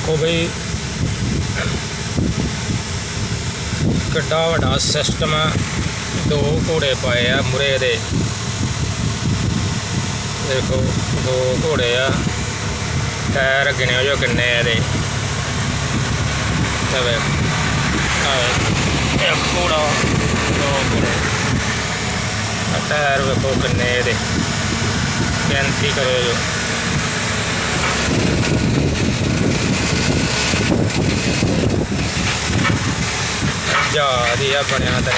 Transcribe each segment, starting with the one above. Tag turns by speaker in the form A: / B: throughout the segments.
A: ਦੇਖੋ ਬਈ, ਕਿੱਡਾ ਵੱਡਾ ਸਿਸਟਮ ਆ। ਦੋ ਘੋੜੇ ਪਾਏ ਆ ਮੁਰੇ ਦੇ ਦੇਖੋ, ਦੋ ਘੋੜੇ ਆ। ਟਾਇਰ ਗਿਣਿਓ ਜੋ ਕਿੰਨੇ ਆ ਇਹਦੇ। ਤੇ ਵੇ ਇੱਕ ਘੋੜਾ, ਦੋ ਘੋੜੇ। ਟਾਇਰ ਵੇਖੋ ਕਿੰਨੇ ਇਹਦੇ। ਗਿਣਤੀ ਕਰੋ ਜੋ। ਜਹਾਜ਼ ਹੀ ਆ ਬਣਿਆ ਤੇ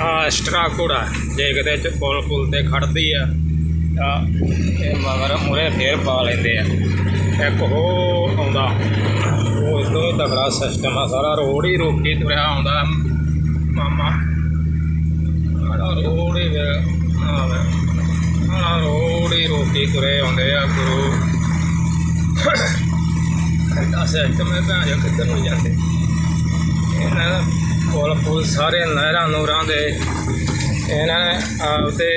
A: ਆ ਐਕਸਟਰਾ ਘੋੜਾ ਜੇ ਕਿਤੇ ਚ ਪੁਲ ਪੁਲ ਤੇ ਖੜਦੀ ਆ, ਤਾਂ ਇਹ ਮਗਰ ਮੁਰੇ ਫੇਰ ਪਾ ਲੈਂਦੇ ਆ। ਇੱਕ ਹੋ ਆਉਂਦਾ। ਉਹ ਸਿਸਟਮ ਆ, ਸਾਰਾ ਰੋਡ ਹੀ ਰੋਕੀ ਤੁਰਿਆ ਆਉਂਦਾ ਮਾਮਾ ਆਹ ਰੋਡ ਹੀ ਵੇ ਰੋਡ ਹੀ ਰੋਕੀ ਤੁਰੇ ਆਉਂਦੇ ਆ ਗੁਰੂ। ਐਡਾ ਸਿਸਟਮ ਹੈ ਤਾਂ ਜੋ, ਕਿੱਧਰ ਨੂੰ ਜਾਂਦੇ? ਇਹਨਾਂ ਦਾ ਪੁਲ ਪੁਲ ਸਾਰੇ ਨਹਿਰਾਂ ਨੂਰਾਂ ਦੇ। ਇਹਨਾਂ ਨੇ ਆਪਦੇ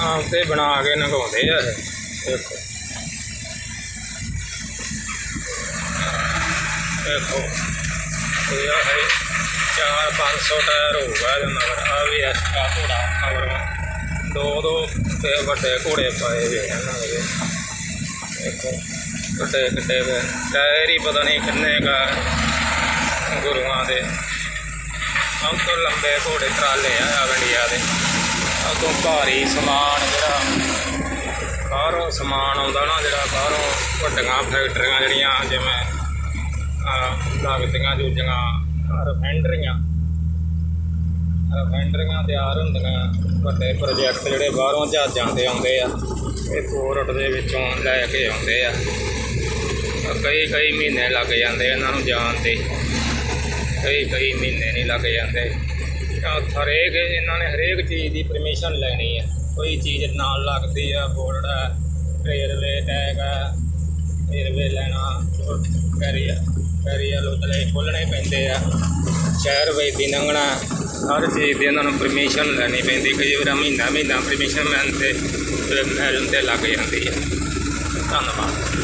A: ਆਪਦੇ ਬਣਾ ਕੇ ਨਗਾਉਂਦੇ ਆ ਦੇਖੋ। ਦੇਖੋ ਇਹ ਆ ਹੈ ਚਾਰ 500 ਟਾਇਰ ਹੋਊਗਾ ਇਹਦੇ ਮਗਰ ਆ ਵੀ ਐਕਸਟਰਾ ਘੋੜਾ ਮਗਰ ਦੋ ਦੋ ਤੇ ਵੱਡੇ ਘੋੜੇ ਪਾਏ ਹੋਏ ਇਹਨਾਂ ਦੇ ਦੇਖੋ ਕਿੱਡੇ ਕਿੱਡੇ ਟਾਇਰ ਹੀ ਪਤਾ ਨਹੀਂ ਕਿੰਨੇ ਕਾ ਗੁਰੂਆਂ ਦੇ ਸਭ ਤੋਂ ਲੰਬੇ ਘੋੜੇ ਟਰਾਲੇ ਆ ਇੰਡੀਆ ਦੇ ਸਭ ਤੋਂ ਭਾਰੀ ਸਮਾਨ ਜਿਹੜਾ ਬਾਹਰੋਂ ਸਮਾਨ ਆਉਂਦਾ ਨਾ ਜਿਹੜਾ ਬਾਹਰੋਂ ਵੱਡੀਆਂ ਫੈਕਟਰੀਆਂ ਜਿਹੜੀਆਂ, ਜਿਵੇਂ ਆਹ ਲੱਗਦੀਆਂ ਦੂਜੀਆਂ ਰਿਫਾਈਨਰੀਆਂ ਰਿਫਾਈਨਰੀਆਂ ਤਿਆਰ ਹੁੰਦੀਆਂ, ਵੱਡੇ ਪ੍ਰੋਜੈਕਟ ਜਿਹੜੇ ਬਾਹਰੋਂ ਜਹਾਜ਼ਾਂ ਤੇ ਆਉਂਦੇ ਆ, ਇਹ ਪੋਰਟ ਦੇ ਵਿੱਚੋਂ ਲੈ ਕੇ ਆਉਂਦੇ ਆ। ਕਈ ਕਈ ਮਹੀਨੇ ਲੱਗ ਜਾਂਦੇ ਇਹਨਾਂ ਨੂੰ ਜਾਣ ਤੇ। ਕਈ ਕਈ ਮਹੀਨੇ ਨਹੀਂ ਲੱਗ ਜਾਂਦੇ। ਹਰੇਕ ਇਹਨਾਂ ਨੇ ਹਰੇਕ ਚੀਜ਼ ਦੀ ਪਰਮਿਸ਼ਨ ਲੈਣੀ ਹੈ ਕੋਈ ਚੀਜ਼ ਨਾਲ ਲੱਗਦੀ ਆ, ਬੋਰਡ ਆ, ਰੇਲਵੇ ਟੈਗ ਆ ਰੇਲਵੇ ਲੈਣਾ ਕੈਰੀਅਰ ਕੈਰੀਅਰ ਉਤਲੇ ਖੋਲਣੇ ਪੈਂਦੇ ਆ ਸ਼ਹਿਰ ਵਿੱਚ ਦੀ ਲੰਘਣਾ ਹਰ ਚੀਜ਼ ਦੀ ਇਹਨਾਂ ਨੂੰ ਪਰਮਿਸ਼ਨ ਲੈਣੀ ਪੈਂਦੀ ਕਈ ਵਾਰ ਮਹੀਨਾ ਮਹੀਨਾ ਪਰਮਿਸ਼ਨ ਲੈਣ ਤੇ ਮਿਲਣ ਤੇ ਲੱਗ ਜਾਂਦੀ ਹੈ ਧੰਨਵਾਦ